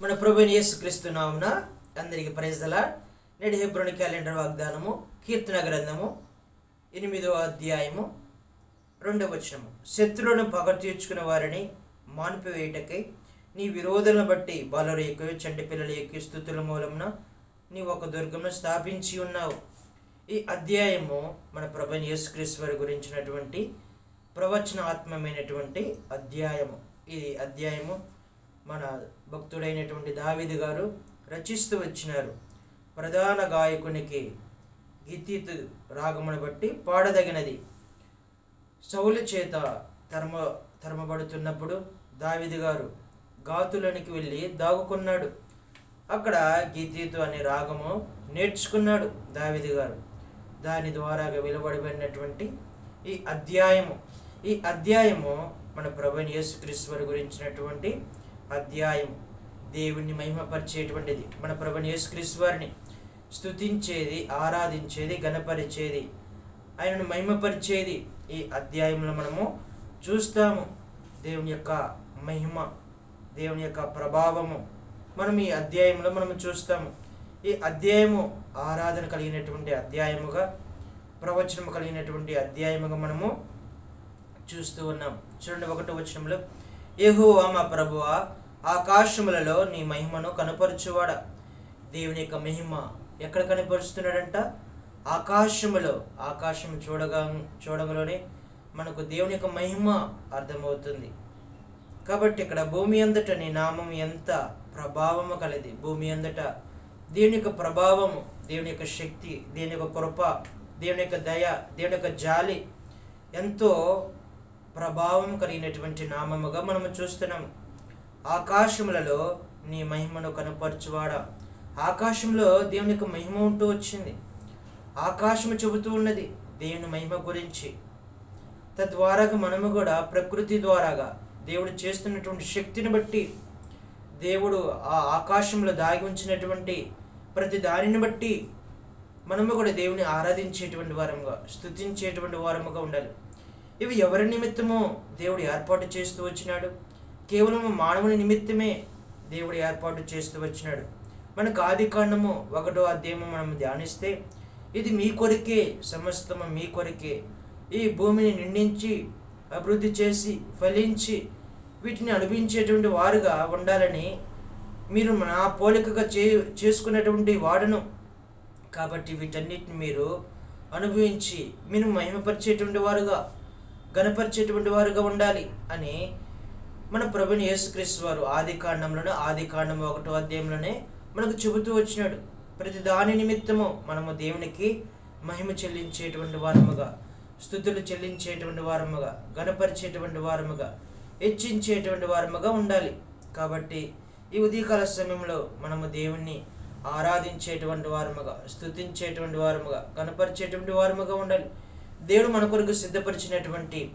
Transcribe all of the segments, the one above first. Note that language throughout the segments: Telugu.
మన ప్రభుని యేసుక్రీస్తు నామున అందరికి ప్రజల నేడు హెబ్రోని క్యాలెండర్ వాగ్దానము కీర్తన గ్రంథము ఎనిమిదో అధ్యాయము రెండవ వచనము. శత్రువులను పగ తీర్చుకున్న వారిని మాన్పివేయుటకై నీ విరోధులను బట్టి బాలరు ఎక్కువ చంటి పిల్లల ఎక్కువ స్థుతుల మూలమున నీ ఒక దుర్గమును స్థాపించి ఉన్నావు. ఈ అధ్యాయము మన ప్రభుని యేసుక్రీస్తు వారి గురించినటువంటి ప్రవచనాత్మకమైనటువంటి అధ్యాయము. ఈ అధ్యాయము మన భక్తుడైనటువంటి దావిది గారు రచిస్తూ వచ్చినారు. ప్రధాన గాయకునికి గీతీతు రాగమును బట్టి పాడదగినది. సౌలు చేత తర్మ తరమబడుతున్నప్పుడు దావిది గారు గాతులనికి వెళ్ళి దాగుకున్నాడు. అక్కడ గీతీతు అనే రాగము నేర్చుకున్నాడు దావిది గారు. దాని ద్వారాగా వెలువడబడినటువంటి ఈ అధ్యాయము ఈ అధ్యాయము మన ప్రభుని యేసుక్రీశ్వరు గురించినటువంటి అధ్యాయం. దేవుణ్ణి మహిమపరిచేటువంటిది. మన ప్రభుని యేసుక్రీస్తు వారిని స్తుతించేది ఆరాధించేది గణపరిచేది ఆయనను మహిమపరిచేది ఈ అధ్యాయంలో మనము చూస్తాము. దేవుని యొక్క మహిమ దేవుని యొక్క ప్రభావము మనం ఈ అధ్యాయంలో మనము చూస్తాము. ఈ అధ్యాయము ఆరాధన కలిగినటువంటి అధ్యాయముగా ప్రవచనము కలిగినటువంటి అధ్యాయముగా మనము చూస్తూ ఉన్నాం. చూడండి ఒకటో వచనంలో ఏహో మా ప్రభువా ఆకాశములలో నీ మహిమను కనపరచువాడ. దేవుని యొక్క మహిమ ఎక్కడ కనపరుస్తున్నాడంట? ఆకాశములో. ఆకాశం చూడగా చూడగలోనే మనకు దేవుని యొక్క మహిమ అర్థమవుతుంది. కాబట్టి ఇక్కడ భూమి అంతట నీ నామం ఎంత ప్రభావము కలది? భూమి అంతట దేవుని యొక్క ప్రభావము దేవుని యొక్క శక్తి దేవుని యొక్క కృప దేవుని యొక్క దయ దేవుని యొక్క జాలి ఎంతో ప్రభావం కలిగినటువంటి నామముగా మనము చూస్తున్నాము. ఆకాశములలో నీ మహిమను కనపరచువాడా. ఆకాశంలో దేవుని యొక్క మహిమ ఉంటూ వచ్చింది. ఆకాశము చెబుతూ ఉన్నది దేవుని మహిమ గురించి. తద్వారాగా మనము కూడా ప్రకృతి ద్వారాగా దేవుడు చేస్తున్నటువంటి శక్తిని బట్టి దేవుడు ఆ ఆకాశంలో దాగి ఉంచినటువంటి ప్రతి దానిని బట్టి మనము కూడా దేవుని ఆరాధించేటువంటి వారముగా స్థుతించేటువంటి వారముగా ఉండాలి. ఇవి ఎవరి నిమిత్తమో దేవుడు ఏర్పాటు చేస్తూ వచ్చినాడు. కేవలం మానవుని నిమిత్తమే దేవుడు ఏర్పాటు చేస్తూ వచ్చినాడు. మనకు ఆది కాండము ఒకటో అధ్యాయము మనం ధ్యానిస్తే ఇది మీ కొరికే సమస్తము మీ కొరికే. ఈ భూమిని నిండించి అభివృద్ధి చేసి ఫలించి వీటిని అనుభవించేటువంటి వారుగా ఉండాలని మీరు నా పోలికగా చే చేసుకున్నటువంటి వాడును. కాబట్టి వీటన్నిటిని మీరు అనుభవించి మీరు మహిమపరిచేటువంటి వారుగా గణపరిచేటువంటి వారుగా ఉండాలి అని మన ప్రభుని యేసుక్రీస్తు వారు ఆది కాండంలోనే ఆది కాండం ఒకటో అధ్యాయంలోనే మనకు చెబుతూ వచ్చినాడు. ప్రతి దాని నిమిత్తము మనము దేవునికి మహిమ చెల్లించేటువంటి వారముగా స్థుతులు చెల్లించేటువంటి వారముగా గణపరిచేటువంటి వారముగా హెచ్చించేటువంటి వారముగా ఉండాలి. కాబట్టి ఈ ఉదయకాల సమయంలో మనము దేవుణ్ణి ఆరాధించేటువంటి వారముగా స్థుతించేటువంటి వారముగా కనపరిచేటువంటి వారముగా ఉండాలి. దేవుడు మన కొరకు సిద్ధపరిచినటువంటి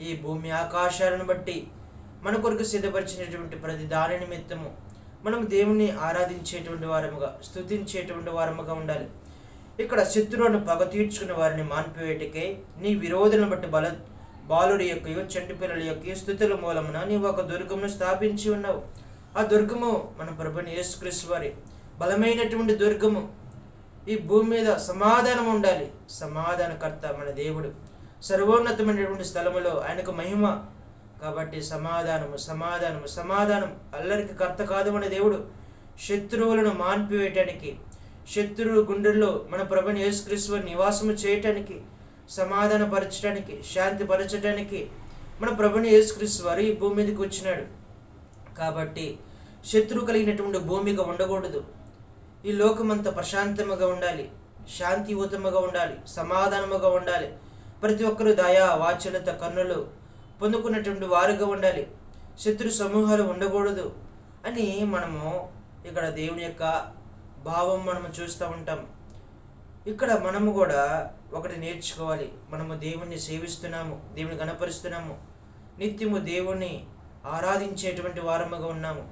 ఈ భూమి ఆకాశాలను బట్టి మన కొరకు సిద్ధపరిచినటువంటి ప్రతి దాని నిమిత్తము మనం దేవుణ్ణి ఆరాధించేటువంటి వారముగా స్తుతించేటువంటి వారముగా ఉండాలి. ఇక్కడ శత్రువులను పగ తీర్చుకున్న వారిని మాన్పివేటికై నీ విరోధులను బట్టి బల బాలుడి యొక్క చెట్టు పిల్లల యొక్క స్థుతుల మూలమున నీవు ఒక దుర్గమును స్థాపించి ఉన్నావు. ఆ దుర్గము మన ప్రభుని యేసుక్రీస్తు వారి బలమైనటువంటి దుర్గము. ఈ భూమి మీద సమాధానం ఉండాలి. సమాధానకర్త మన దేవుడు. సర్వోన్నతమైనటువంటి స్థలములో ఆయనకు మహిమ కాబట్టి సమాధానము సమాధానము సమాధానం అల్లరికి కర్త కాదు మన దేవుడు శత్రువులను మాన్పివేయటానికి శత్రువు గుండెల్లో మన ప్రభుని యేసుక్రీస్తు నివాసము చేయటానికి సమాధానపరచడానికి శాంతిపరచడానికి మన ప్రభుని యేసుక్రీస్తు వారు ఈ భూమి మీదకి వచ్చినాడు. కాబట్టి శత్రువు కలిగినటువంటి భూమిగా ఉండకూడదు. ఈ లోకమంతా ప్రశాంతముగా ఉండాలి. శాంతియుతముగా ఉండాలి. సమాధానముగా ఉండాలి. ప్రతి ఒక్కరు దయా వాచలత కన్నులు పొందుకున్నటువంటి వారుగా ఉండాలి. శత్రు సమూహాలు ఉండకూడదు అని మనము ఇక్కడ దేవుని యొక్క భావం మనము చూస్తూ ఉంటాం. ఇక్కడ మనము కూడా ఒకటి నేర్చుకోవాలి. మనము దేవుణ్ణి సేవిస్తున్నాము దేవుని గణపరుస్తున్నాము నిత్యము దేవుణ్ణి ఆరాధించేటువంటి వారముగా ఉన్నాము.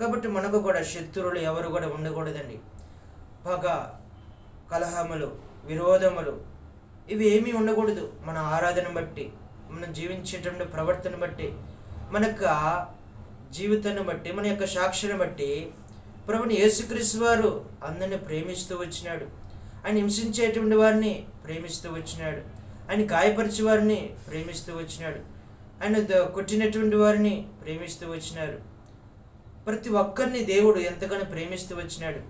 కాబట్టి మనకు కూడా శత్రువులు ఎవరు కూడా ఉండకూడదండి. పగ కలహములు విరోధములు ఇవి ఏమీ ఉండకూడదు. మన ఆరాధన బట్టి మనం జీవించేటువంటి ప్రవర్తన బట్టి మన యొక్క జీవితాన్ని బట్టి మన యొక్క సాక్షిని బట్టి ప్రభుని యేసుక్రీస్తు వారు అందరిని ప్రేమిస్తూ వచ్చినాడు. ఆయన హింసించేటువంటి వారిని ప్రేమిస్తూ వచ్చినాడు. ఆయన గాయపరిచే వారిని ప్రేమిస్తూ వచ్చినాడు. ఆయన కొట్టినటువంటి వారిని ప్రేమిస్తూ వచ్చినారు. ప్రతి ఒక్కరిని దేవుడు ఎంతగానో ప్రేమిస్తూ వచ్చినాడు.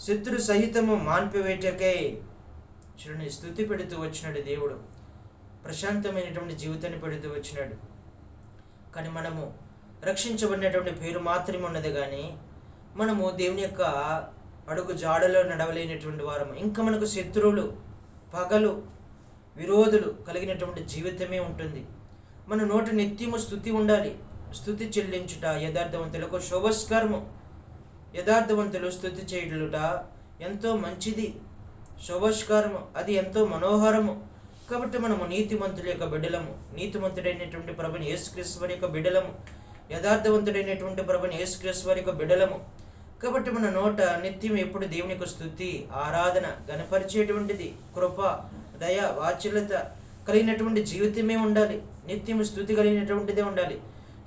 శత్రు సహితము మాన్పివేటకై చూడండి స్థుతి పెడుతూ వచ్చినాడు దేవుడు. ప్రశాంతమైనటువంటి జీవితాన్ని పెడుతూ వచ్చినాడు. కానీ మనము రక్షించబడినటువంటి పేరు మాత్రమే ఉన్నది కానీ మనము దేవుని యొక్క అడుగు జాడలో నడవలేనటువంటి వారము. ఇంకా మనకు శత్రువులు పగలు విరోధులు కలిగినటువంటి జీవితమే ఉంటుంది. మన నోటి నిత్యము స్థుతి ఉండాలి. స్థుతి చెల్లించుట యథార్థవంతులకు శోభస్కరము. యథార్థవంతులు స్థుతి చేయుట ఎంతో మంచిది. శోభస్కారము. అది ఎంతో మనోహరము. కాబట్టి మనము నీతిమంతుల యొక్క బిడ్డలము. నీతిమంతుడైనటువంటి ప్రభుని యేసుక్రీస్తు వారి యొక్క బిడ్డలము. యథార్థవంతుడైనటువంటి ప్రభుని యేసుక్రీస్తు వారి యొక్క బిడ్డలము. కాబట్టి మన నోట నిత్యం ఎప్పుడు దేవుని యొక్క స్థుతి ఆరాధన గణపరిచేటువంటిది కృప దయ వాత్సల్యత కలిగినటువంటి జీవితమే ఉండాలి. నిత్యం స్థుతి కలిగినటువంటిదే ఉండాలి.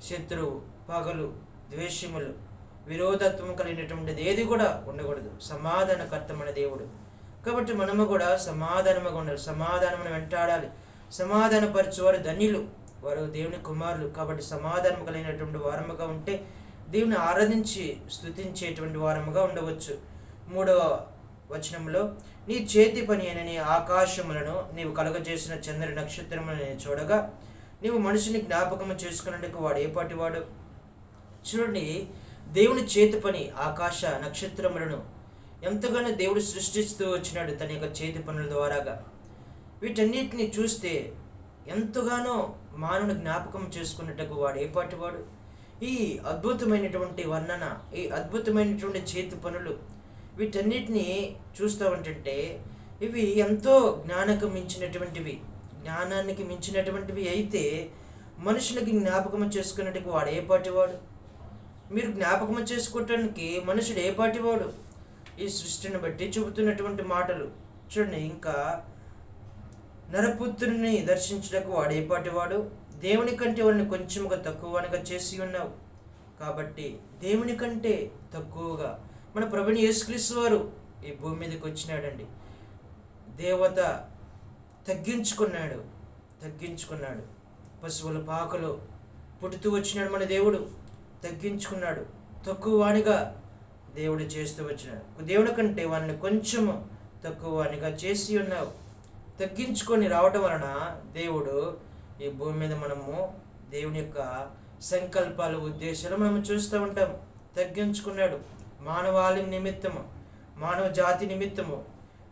శత్రువు పగలు ద్వేషములు విరోధత్వం కలిగినటువంటిది ఏది కూడా ఉండకూడదు. సమాధానకర్తమైన దేవుడు. కాబట్టి మనము కూడా సమాధానముగా ఉండాలి. సమాధానమును వెంటాడాలి. సమాధానపరచువారు ధన్యులు. వారు దేవుని కుమారులు. కాబట్టి సమాధానం కలిగినటువంటి వారముగా ఉంటే దేవుని ఆరాధించి స్థుతించేటువంటి వారముగా ఉండవచ్చు. మూడవ వచనంలో నీ చేతి పని అయిన నీ ఆకాశములను నీవు కలుగజేసిన చంద్ర నక్షత్రములను నేను చూడగా నీవు మనిషిని జ్ఞాపకము చేసుకున్నందుకు వాడు ఏపాటివాడు వాడు? చూడండి దేవుని చేతి పని ఆకాశ నక్షత్రములను ఎంతగానో దేవుడు సృష్టిస్తూ వచ్చినాడు తన యొక్క చేతి పనుల ద్వారాగా. వీటన్నిటిని చూస్తే ఎంతగానో మానవుని జ్ఞాపకం చేసుకున్నట్టుకు వాడు ఏపాటి వాడు? ఈ అద్భుతమైనటువంటి వర్ణన ఈ అద్భుతమైనటువంటి చేతి పనులు వీటన్నిటిని చూస్తూ ఉంటుంటే ఇవి ఎంతో జ్ఞానకు మించినటువంటివి. జ్ఞానానికి మించినటువంటివి అయితే మనుషులకి జ్ఞాపకం చేసుకున్నట్టుకు వాడు ఏపాటివాడు వాడు? మీరు జ్ఞాపకం చేసుకోవటానికి మనుషుడు ఏపాటివాడు వాడు? ఈ సృష్టిని బట్టి చెబుతున్నటువంటి మాటలు. చూడండి ఇంకా నరపుత్రుని దర్శించుటకు వాడు వాడు దేవుని కంటే వాడిని కొంచెముగా తక్కువగా చేసి ఉన్నావు. కాబట్టి దేవుని కంటే తక్కువగా మన ప్రభుని యేసుక్రీస్తు వారు ఈ భూమి మీదకి వచ్చినాడండి. దేవత తగ్గించుకున్నాడు తగ్గించుకున్నాడు. పశువుల పాకలో పుట్టుతూ వచ్చినాడు మన దేవుడు తగ్గించుకున్నాడు. తక్కువ వాడిగా దేవుడు చేస్తూ వచ్చినాడు. దేవుని కంటే వారిని కొంచెము తక్కువ అనిగా చేసి ఉన్నావు. తగ్గించుకొని రావటం వలన దేవుడు ఈ భూమి మీద మనము దేవుని యొక్క సంకల్పాలు ఉద్దేశాలు మనం చూస్తూ ఉంటాము. తగ్గించుకున్నాడు. మానవాళి నిమిత్తము మానవ జాతి నిమిత్తము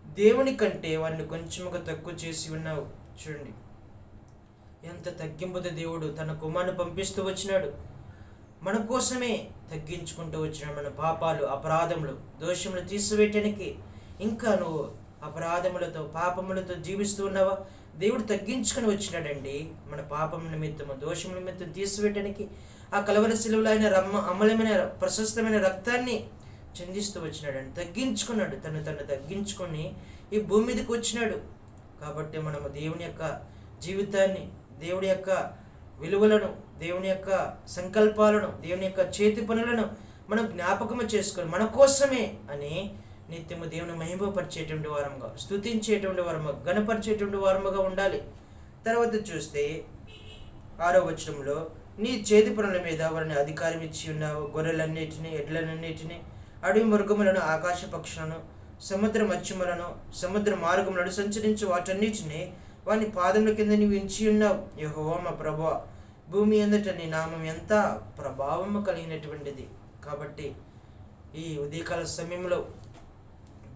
దేవుని కంటే వారిని కొంచెముగా తక్కువ చేసి ఉన్నావు. చూడండి. ఎంత తగ్గింపుతో దేవుడు తన కుమారుని పంపిస్తూ వచ్చినాడు. మన కోసమే తగ్గించుకుంటూ వచ్చిన మన పాపాలు అపరాధములు దోషములు తీసివేయటానికి ఇంకా నువ్వు అపరాధములతో పాపములతో జీవిస్తూ ఉన్నావా? దేవుడు తగ్గించుకుని వచ్చినాడండి. మన పాపం నిమిత్తము దోషం నిమిత్తం తీసివేయటానికి ఆ కలవర శిలువలో ఆయన రమ్మ అమలమైన ప్రశస్తమైన రక్తాన్ని చెందిస్తూ వచ్చినాడండి. తగ్గించుకున్నాడు తను తను తగ్గించుకొని ఈ భూమి మీదకి వచ్చినాడు. కాబట్టి మనము దేవుని యొక్క జీవితాన్ని దేవుడి యొక్క విలువలను దేవుని యొక్క సంకల్పాలను దేవుని యొక్క చేతి పనులను మనం జ్ఞాపకము చేసుకొని మన కోసమే అని నిత్యము దేవుని మహిమపరిచేటువంటి వారముగా స్తుతించేటువంటి వారముగా గణపరిచేటువంటి వారముగా ఉండాలి. తర్వాత చూస్తే ఆరో వచనంలో నీ చేతి పనుల మీద వారిని అధికారం ఇచ్చి ఉన్నావు గొర్రెలన్నిటిని ఎడ్లనన్నిటిని అడవి మృగములను ఆకాశ పక్షులను సముద్ర మత్స్యములను సముద్ర మార్గములను సంచరించు వాటన్నిటిని వాని పాదముల కింద నీవు ఉంచి ఉన్నావు. యహోవా మా ప్రభా భూమి ఎందుట నీ నామం ఎంత ప్రభావము కలిగినటువంటిది? కాబట్టి ఈ ఉదయకాల సమయంలో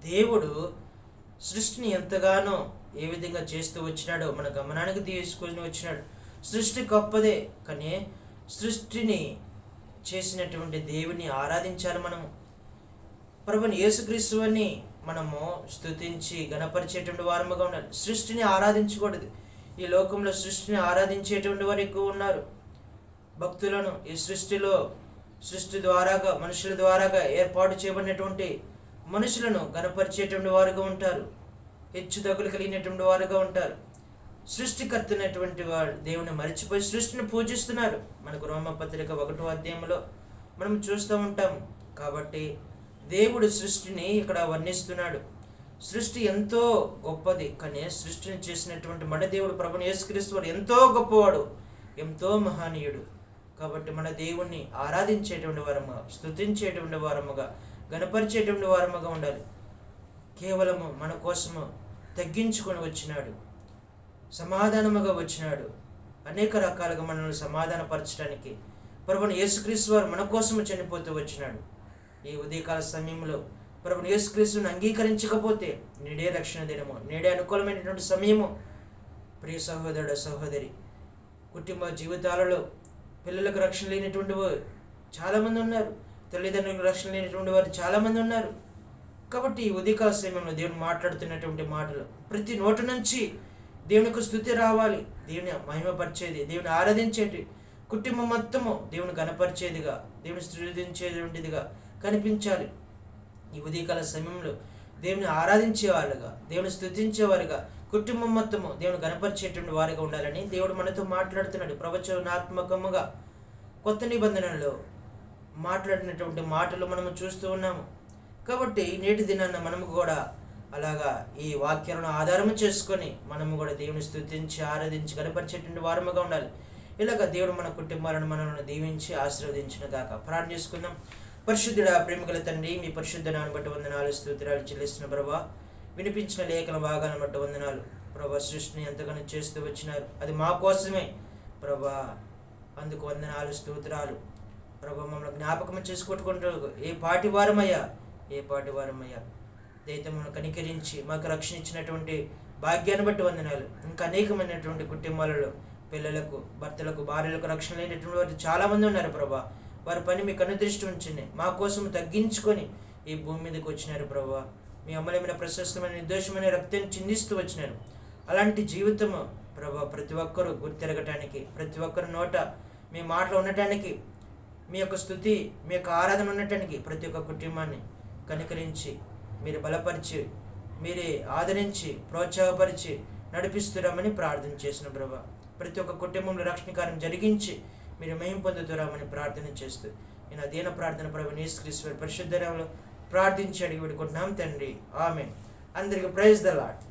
దేవుడు సృష్టిని ఎంతగానో ఏ విధంగా చేస్తూ వచ్చినాడో మన గమనానికి తీసుకొని వచ్చినాడు. సృష్టి గొప్పదే కానీ సృష్టిని చేసినటువంటి దేవుని ఆరాధించాలి మనము. ప్రభుని యేసుక్రీస్తుని మనము స్తుతించి గణపరిచేటువంటి వారముగా ఉండాలి. సృష్టిని ఆరాధించకూడదు. ఈ లోకంలో సృష్టిని ఆరాధించేటువంటి వారు ఎక్కువ ఉన్నారు. భక్తులను ఈ సృష్టిలో సృష్టి ద్వారాగా మనుషుల ద్వారాగా ఏర్పాటు చేయబడినటువంటి మనుషులను గణపరిచేటువంటి వారుగా ఉంటారు. హెచ్చు తగ్గులు కలిగినటువంటి వారుగా ఉంటారు. సృష్టికర్తనటువంటి వారు దేవుని మరిచిపోయి సృష్టిని పూజిస్తున్నారు. మనకు రోమపత్రిక ఒకటో అధ్యాయంలో మనం చూస్తూ ఉంటాం కాబట్టి దేవుడు సృష్టిని ఇక్కడ వర్ణిస్తున్నాడు. సృష్టి ఎంతో గొప్పది కానీ సృష్టిని చేసినటువంటి మన దేవుడు ప్రభుని యేసుక్రీస్తు వాడు ఎంతో గొప్పవాడు ఎంతో మహనీయుడు. కాబట్టి మన దేవుణ్ణి ఆరాధించేటువంటి వారముగా స్థుతించేటువంటి వారముగా గణపరిచేటువంటి వారముగా ఉండాలి. కేవలము మన కోసము తగ్గించుకొని వచ్చినాడు. సమాధానముగా వచ్చినాడు. అనేక రకాలుగా మనల్ని సమాధానపరచడానికి ప్రభుని యేసుక్రీస్తు వారు మన కోసము చనిపోతూ వచ్చినాడు. ఈ ఉదయకాల సమయంలో ప్రభు యేసుక్రీస్తుని అంగీకరించకపోతే నేడే రక్షణ దినము నేడే అనుకూలమైనటువంటి సమయము. ప్రియ సహోదరుడు సహోదరి కుటుంబ జీవితాలలో పిల్లలకు రక్షణ లేనటువంటి వారు చాలామంది ఉన్నారు. తల్లిదండ్రులకు రక్షణ లేనటువంటి వారు చాలామంది ఉన్నారు. కాబట్టి ఈ ఉదయకాల సమయంలో దేవుడు మాట్లాడుతున్నటువంటి మాటలు ప్రతి నోటు నుంచి దేవునికి స్థుతి రావాలి. దేవుని మహిమపరిచేది దేవుని ఆరాధించేటి కుటుంబం మొత్తము దేవుని కనపరిచేదిగా దేవుని స్థుతించేటువంటిదిగా కనిపించాలి. ఈ ఉదయకాల సమయంలో దేవుని ఆరాధించేవారుగా దేవుని స్థుతించేవారుగా కుటుంబం మొత్తము దేవుని గణపరిచేటువంటి వారిగా ఉండాలని దేవుడు మనతో మాట్లాడుతున్నాడు. ప్రవచనాత్మకముగా కొత్త నిబంధనలో మాట్లాడినటువంటి మాటలు మనము చూస్తూ ఉన్నాము. కాబట్టి నేటి దినాన్న మనము కూడా అలాగా ఈ వాక్యాలను ఆధారము చేసుకొని మనము కూడా దేవుని స్థుతించి ఆరాధించి కనపరిచేటువంటి వారముగా ఉండాలి. ఇలాగ దేవుడు మన కుటుంబాలను మనల్ని దీవించి ఆశీర్వదించిన గాక ప్రార్థన చేసుకుందాం. పరిశుద్ధుడ ప్రేమగల తండ్రి మీ పరిశుద్ధ నాన్ని బట్టి వందనాలు స్తోత్రాలు చెల్లిస్తున్న ప్రభా వినిపించిన లేఖన భాగాలను బట్టి వందనాలు. ప్రభా సృష్టిని ఎంతగానో చేస్తూ వచ్చినారు. అది మా కోసమే. ప్రభా అందుకు వందనాలు స్తోత్రాలు. ప్రభా మమ్మల్ని జ్ఞాపకం చేసుకుంటుకుంటారు ఏ పాటి వారమయ్యా ఏ పాటి వారమయ్యా. దైతం మమ్మల్ని కనికరించి మాకు రక్షణ ఇచ్చినటువంటి భాగ్యాన్ని బట్టి వందనాలు. ఇంకా అనేకమైనటువంటి కుటుంబాలలో పిల్లలకు భర్తలకు భార్యలకు రక్షణ లేనటువంటి వారు చాలామంది ఉన్నారు ప్రభా. వారి పని మీకు అనుదృష్టి ఉంచింది. మా కోసం తగ్గించుకొని ఈ భూమి మీదకి వచ్చినారు ప్రభా. మీ అమలమైన ప్రశస్తమైన నిర్దోషమైన రక్తం చిందిస్తూ వచ్చినారు. అలాంటి జీవితము ప్రభా ప్రతి ఒక్కరూ గుర్తిరగటానికి ప్రతి ఒక్కరు నోట మీ మాటలు ఉండటానికి మీ యొక్క స్థుతి మీ యొక్క ఆరాధన ఉండటానికి ప్రతి ఒక్క కుటుంబాన్ని కనికరించి మీరు బలపరిచి మీరే ఆదరించి ప్రోత్సాహపరిచి నడిపిస్తురామని ప్రార్థన చేసిన ప్రభా. ప్రతి ఒక్క కుటుంబంలో రక్షణ కార్యం జరిగించి మీరు మహిం పొందుతురామని ప్రార్థన చేస్తూ నేను అదేన ప్రార్థన ప్రభు నేసుక్రీశ్వర్ పరిశుద్ధరంలో ప్రార్థించి అడిగి పెట్టుకుంటున్నాం తండ్రి. ఆమె అందరికి ప్రైజ్ ద లాట్